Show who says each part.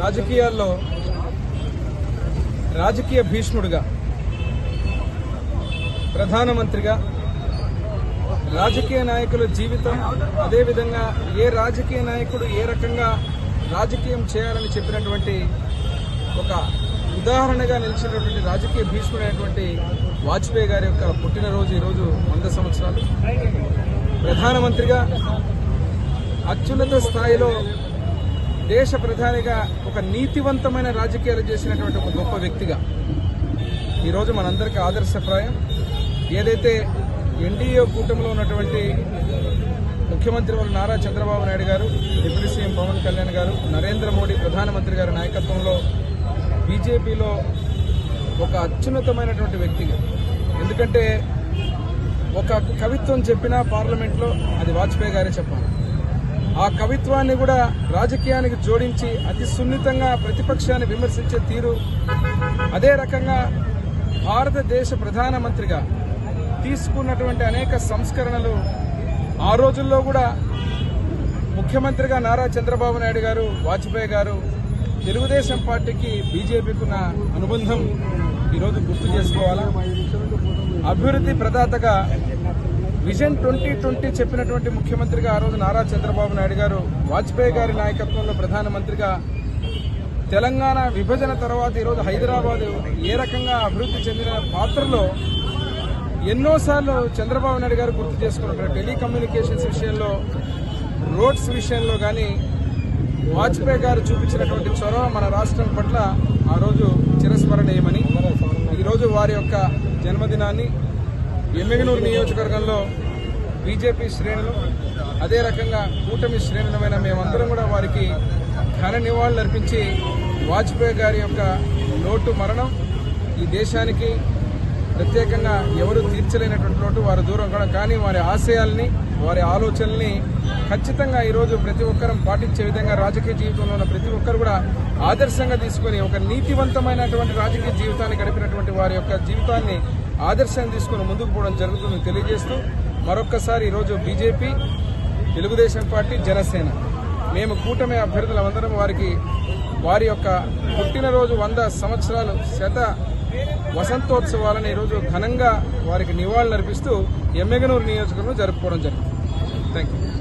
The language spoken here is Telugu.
Speaker 1: రాజకీయాల్లో రాజకీయ భీష్ముడుగా ప్రధానమంత్రిగా రాజకీయ నాయకుల జీవితం అదేవిధంగా ఏ రాజకీయ నాయకుడు ఏ రకంగా రాజకీయం చేయాలని చెప్పినటువంటి ఒక ఉదాహరణగా నిలిచినటువంటి రాజకీయ భీష్ముడైనటువంటి వాజ్పేయి గారి యొక్క పుట్టినరోజు ఈరోజు వంద సంవత్సరాలు. ప్రధానమంత్రిగా అత్యున్నత స్థాయిలో దేశ ప్రధానిగా ఒక నీతివంతమైన రాజకీయాలు చేసినటువంటి ఒక గొప్ప వ్యక్తిగా. ఈరోజు మనందరికీ ఆదర్శప్రాయం. ఏదైతే ఎన్డీఏ కూటమిలో ఉన్నటువంటి ముఖ్యమంత్రి వారు నారా చంద్రబాబు నాయుడు గారు డిప్యూటీ సీఎం పవన్ కళ్యాణ్ గారు నరేంద్ర మోడీ ప్రధానమంత్రి గారి నాయకత్వంలో బీజేపీలో ఒక అత్యున్నతమైనటువంటి వ్యక్తిగా. ఎందుకంటే ఒక కవిత్వం చెప్పినా పార్లమెంట్లో అది వాజ్పేయి గారే చెప్పాలి. ఆ కవిత్వాన్ని కూడా రాజకీయానికి జోడించి అతి సున్నితంగా ప్రతిపక్షాన్ని విమర్శించే తీరు అదే రకంగా భారతదేశ ప్రధానమంత్రిగా తీసుకున్నటువంటి అనేక సంస్కరణలు ఆ రోజుల్లో కూడా ముఖ్యమంత్రిగా నారా చంద్రబాబు నాయుడు గారు వాజ్పేయి గారు తెలుగుదేశం పార్టీకి బీజేపీకి ఉన్న అనుబంధం ఈరోజు గుర్తు చేసుకోవాలి? అభివృద్ధి ప్రదాతగా విజన్ ట్వంటీ ట్వంటీ చెప్పినటువంటి ముఖ్యమంత్రిగా ఆ రోజు నారా చంద్రబాబు నాయుడు గారు వాజ్పేయి గారి నాయకత్వంలో ప్రధానమంత్రిగా తెలంగాణ విభజన తర్వాత ఈరోజు హైదరాబాద్ ఏ రకంగా అభివృద్ధి చెందిన పాత్రలో ఎన్నోసార్లు చంద్రబాబు నాయుడు గారు గుర్తు చేసుకున్నారు టెలికమ్యూనికేషన్స్ విషయంలో రోడ్స్ విషయంలో కానీ వాజ్పేయి గారు చూపించినటువంటి చొరవ మన రాష్ట్రం పట్ల ఆ రోజు చిరస్మరణీయమని. ఈరోజు వారి యొక్క జన్మదినాన్ని ఎమ్మిగనూరు నియోజకవర్గంలో బీజేపీ శ్రేణులు అదే రకంగా కూటమి శ్రేణులమైన మేమందరం కూడా వారికి ఘన నివాళులు అర్పించి వాజ్పేయి గారి యొక్క లోటు మరణం ఈ దేశానికి ప్రత్యేకంగా ఎవరు తీర్చలేనటువంటి లోటు వారు దూరం కూడా కానీ వారి ఆశయాల్ని వారి ఆలోచనల్ని ఖచ్చితంగా ఈరోజు ప్రతి ఒక్కరం పాటించే విధంగా రాజకీయ జీవితంలో ఉన్న ప్రతి ఒక్కరు కూడా ఆదర్శంగా తీసుకొని ఒక నీతివంతమైనటువంటి రాజకీయ జీవితాన్ని గడిపినటువంటి వారి యొక్క జీవితాన్ని ఆదర్శంగా తీసుకొని ముందుకు పోవడం జరుగుతుందని తెలియజేస్తూ మరొక్కసారి ఈరోజు బీజేపీ తెలుగుదేశం పార్టీ జనసేన మేము కూటమి అభ్యర్థులందరం వారికి వారి యొక్క పుట్టినరోజు వంద సంవత్సరాలు శత వసంతోత్సవాలను ఈరోజు ఘనంగా వారికి నివాళులర్పిస్తూ ఎమ్మెగనూరు నియోజకవర్గంలో జరుపుకోవడం జరిగింది. Thank you